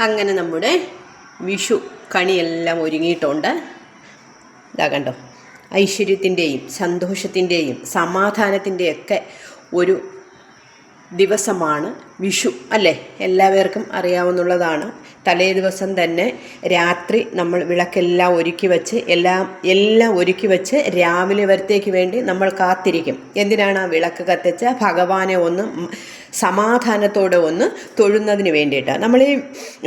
അങ്ങനെ നമ്മുടെ വിഷു കണിയെല്ലാം ഒരുങ്ങിയിട്ടുണ്ട്. ഇതാ കണ്ടോ? ഐശ്വര്യത്തിന്റെയും സന്തോഷത്തിന്റെയും സമാധാനത്തിന്റെയൊക്കെ ഒരു ദിവസമാണ് വിഷു അല്ലേ? എല്ലാവർക്കും അറിയാവുന്നതാണ്. തലേ ദിവസം തന്നെ രാത്രി നമ്മൾ വിളക്കെല്ലാം ഒരുക്കി വെച്ച് എല്ലാം എല്ലാം ഒരുക്കി വെച്ച് രാവിലെ വരത്തേക്ക് വേണ്ടി നമ്മൾ കാത്തിരിക്കും. എന്തിനാണ് ആ വിളക്ക് കത്തിച്ച ഭഗവാനെ ഒന്ന് സമാധാനത്തോടെ ഒന്ന് തൊഴുന്നതിന് വേണ്ടിയിട്ട്? നമ്മൾ ഈ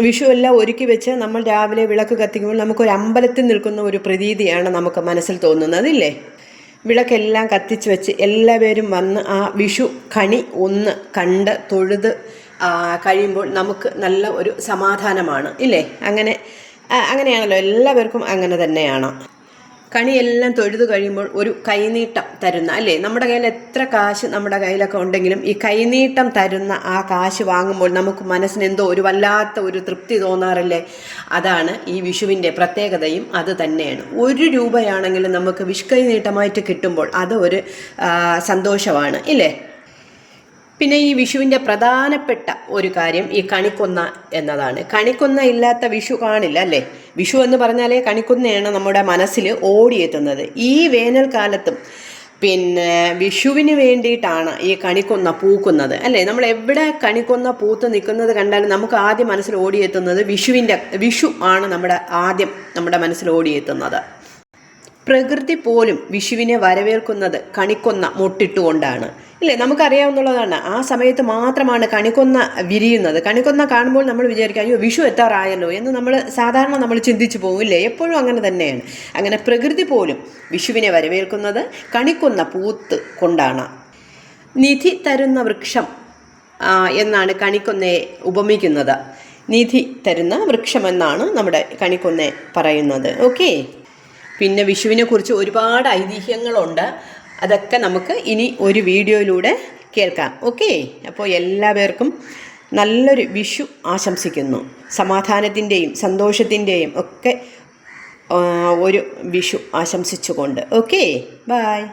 വിഷു എല്ലാം ഒരുക്കി വെച്ച് നമ്മൾ രാവിലെ വിളക്ക് കത്തിക്കുമ്പോൾ നമുക്കൊരു അമ്പലത്തിൽ നിൽക്കുന്ന ഒരു പ്രതീതിയാണ് നമുക്ക് മനസ്സിൽ തോന്നുന്നത് ഇല്ലേ? വിളക്കെല്ലാം കത്തിച്ച് വെച്ച് എല്ലാവരും വന്ന് ആ വിഷു കണി ഒന്ന് കണ്ട് തൊഴുത് കഴിയുമ്പോൾ നമുക്ക് നല്ല ഒരു സമാധാനമാണ് ഇല്ലേ? അങ്ങനെ അങ്ങനെയാണല്ലോ എല്ലാവർക്കും അങ്ങനെ തന്നെയാണ്. കണിയെല്ലാം തൊഴുതു കഴിയുമ്പോൾ ഒരു കൈനീട്ടം തരുന്ന അല്ലേ? നമ്മുടെ കയ്യിൽ എത്ര കാശ് നമ്മുടെ കയ്യിലൊക്കെ ഉണ്ടെങ്കിലും ഈ കൈനീട്ടം തരുന്ന ആ കാശ് വാങ്ങുമ്പോൾ നമുക്ക് മനസ്സിന് എന്തോ ഒരു വല്ലാത്ത ഒരു തൃപ്തി തോന്നാറില്ലേ? അതാണ് ഈ വിഷുവിന്റെ പ്രത്യേകതയും അത് തന്നെയാണ്. ഒരു രൂപയാണെങ്കിലും നമുക്ക് വിഷ്കൈനീട്ടമായിട്ട് കിട്ടുമ്പോൾ അത് ഒരു സന്തോഷമാണ് ഇല്ലേ? പിന്നെ ഈ വിഷുവിന്റെ പ്രധാനപ്പെട്ട ഒരു കാര്യം ഈ കണിക്കൊന്ന എന്നതാണ്. കണിക്കൊന്ന ഇല്ലാത്ത വിഷു കാണില്ല അല്ലേ? വിഷു എന്ന് പറഞ്ഞാലേ കണിക്കൊന്നയാണ് നമ്മുടെ മനസ്സിൽ ഓടിയെത്തുന്നത്. ഈ വേനൽക്കാലത്തും പിന്നെ വിഷുവിന് വേണ്ടിയിട്ടാണ് ഈ കണിക്കൊന്ന പൂക്കുന്നത് അല്ലേ? നമ്മൾ എവിടെ കണിക്കൊന്ന പൂത്ത് നിൽക്കുന്നത് കണ്ടാലും നമുക്ക് ആദ്യം മനസ്സിൽ ഓടിയെത്തുന്നത് വിഷുവിന്റെ വിഷു ആണ് നമ്മുടെ ആദ്യം നമ്മുടെ മനസ്സിൽ ഓടിയെത്തുന്നത്. പ്രകൃതി പോലും വിഷുവിനെ വരവേൽക്കുന്നത് കണിക്കൊന്ന മുട്ടിട്ടുകൊണ്ടാണ്. ഇല്ലേ? നമുക്കറിയാവുന്നതാണ് ആ സമയത്ത് മാത്രമാണ് കണിക്കൊന്ന വിരിയുന്നത്. കണിക്കൊന്ന കാണുമ്പോൾ നമ്മൾ വിചാരിക്കുക അയ്യോ വിഷു എത്താറായല്ലോ എന്ന് നമ്മൾ സാധാരണ നമ്മൾ ചിന്തിച്ചു പോകും. ഇല്ലേ? എപ്പോഴും അങ്ങനെ തന്നെയാണ്. അങ്ങനെ പ്രകൃതി പോലും വിഷുവിനെ വരവേൽക്കുന്നത് കണിക്കൊന്ന പൂത്ത് കൊണ്ടാണ്. നിധി തരുന്ന വൃക്ഷം എന്നാണ് കണിക്കൊന്നയെ ഉപമിക്കുന്നത്. നിധി തരുന്ന വൃക്ഷമെന്നാണ് നമ്മുടെ കണിക്കൊന്നെ പറയുന്നത്. ഓക്കെ? പിന്നെ വിഷുവിനെ കുറിച്ച് ഒരുപാട് ഐതിഹ്യങ്ങളുണ്ട്. അതൊക്കെ നമുക്ക് ഇനി ഒരു വീഡിയോയിലൂടെ കേൾക്കാം. ഓക്കെ? അപ്പോൾ എല്ലാവർക്കും നല്ലൊരു വിഷു ആശംസിക്കുന്നു. സമാധാനത്തിന്റെയും സന്തോഷത്തിന്റെയും ഒക്കെ ഒരു വിഷു ആശംസിച്ചുകൊണ്ട്. ഓക്കെ? ബായ്